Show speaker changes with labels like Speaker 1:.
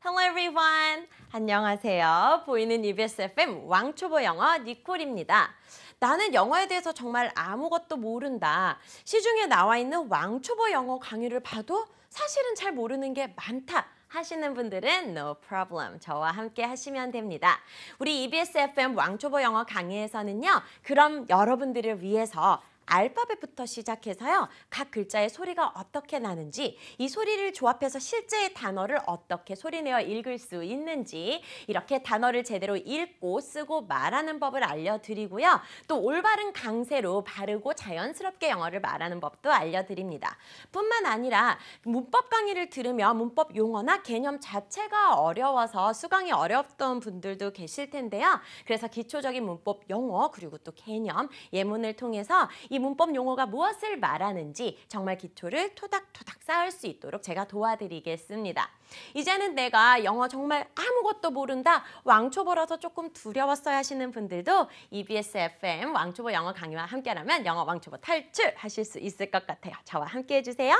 Speaker 1: Hello everyone. 안녕하세요. 보이는 EBS FM 왕초보 영어 니콜입니다. 나는 영어에 대해서 정말 아무것도 모른다. 시중에 나와 있는 왕초보 영어 강의를 봐도 사실은 잘 모르는 게 많다. 하시는 분들은 no problem. 저와 함께 하시면 됩니다. 우리 EBS FM 왕초보 영어 강의에서는요. 그럼 여러분들을 위해서 알파벳부터 시작해서요. 각 글자의 소리가 어떻게 나는지, 이 소리를 조합해서 실제의 단어를 어떻게 소리내어 읽을 수 있는지, 이렇게 단어를 제대로 읽고 쓰고 말하는 법을 알려드리고요. 또 올바른 강세로 바르고 자연스럽게 영어를 말하는 법도 알려드립니다. 뿐만 아니라 문법 강의를 들으면 문법 용어나 개념 자체가 어려워서 수강이 어렵던 분들도 계실 텐데요. 그래서 기초적인 문법 용어 그리고 또 개념, 예문을 통해서 이 문법 용어가 무엇을 말하는지 정말 기초를 토닥토닥 쌓을 수 있도록 제가 도와드리겠습니다. 이제는 내가 영어 정말 아무것도 모른다, 왕초보라서 조금 두려웠어야 하시는 분들도 EBS FM 왕초보 영어 강의와 함께라면 영어 왕초보 탈출 하실 수 있을 것 같아요. 저와 함께 해주세요.